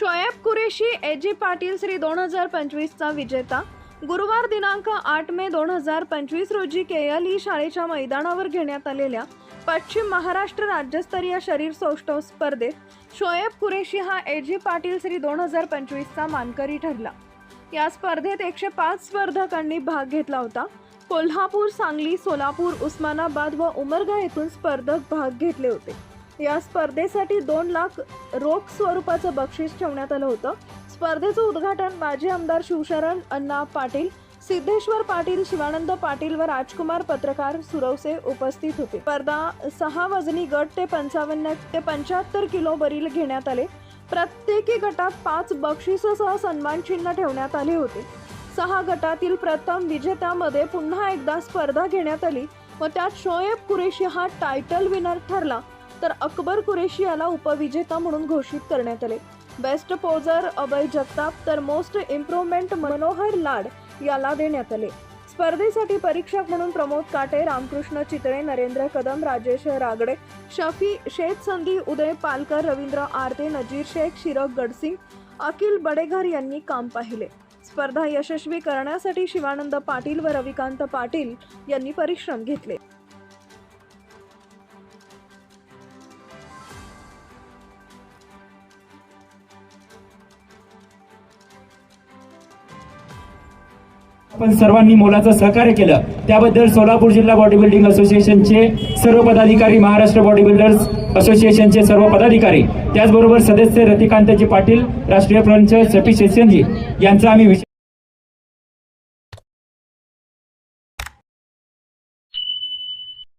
Shoaib Qureshi ag Patil Shri दोन हजार पंचवीसचा विजेता. गुरुवार दिनांक आठ मे दोन हजार पंचवीस रोजी केएलई शाळेच्या मैदानावर घेण्यात आलेल्या पश्चिम महाराष्ट्र राज्यस्तरीय शरीर सौष्ठव स्पर्धेत शोएब कुरेशी हा एजी पाटील श्री दोन हजार पंचवीसचा मानकरी ठरला. या स्पर्धेत एकशे पाच स्पर्धकांनी भाग घेतला होता. कोल्हापूर सांगली सोलापूर उस्मानाबाद व उमरगा येथून स्पर्धक भाग घेतले होते. या स्पर्धेसाठी दोन लाख रोख स्वरूपाचं बक्षीस ठेवण्यात आलं होतं. स्पर्धेचं उद्घाटन माजी आमदार शिवशरण अण्णा पाटील सिद्धेश्वर पाटील शिवानंद पाटील व राजकुमार पत्रकार सुरवसे उपस्थित होते. स्पर्धा सहा वजनी गट ते पंचावन्न ते पंच्याहत्तर किलो वरील घेण्यात आले. प्रत्येकी गटात पाच बक्षिसासह सन्मान चिन्ह ठेवण्यात आले होते. सहा गटातील प्रथम विजेत्यामध्ये पुन्हा एकदा स्पर्धा घेण्यात आली व त्यात शोएब कुरेशी हा टायटल विनर ठरला. तर अकबर कुरेशी याला उपविजेता म्हणून घोषित करण्यात आले. बेस्ट पोजर अभय जगताप तर मोस्ट इम्प्रूव्हमेंट मनोहर लाड याला देण्यात आले. स्पर्धेसाठी परीक्षक म्हणून प्रमोद काटे रामकृष्ण चितळे नरेंद्र कदम राजेश रागडे शफी शेख संधी उदय पालकर रवींद्र आरते नजीर शेख शिरक गडसिंग अखिल बडेघर यांनी काम पाहिले. स्पर्धा यशस्वी करण्यासाठी शिवानंद पाटील व रविकांत पाटील यांनी परिश्रम घेतले. आपण सर्वांनी मोलाचं सहकार्य केलं. त्याबद्दल सोलापूर जिल्हा बॉडी बिल्डिंग असोसिएशनचे सर्व पदाधिकारी महाराष्ट्र बॉडी बिल्डर्स असोसिएशनचे सर्व पदाधिकारी त्याचबरोबर सदस्य रतिकांतजी पाटील राष्ट्रीय प्रंच सतीश शेषनजी यांचा आम्ही विशेष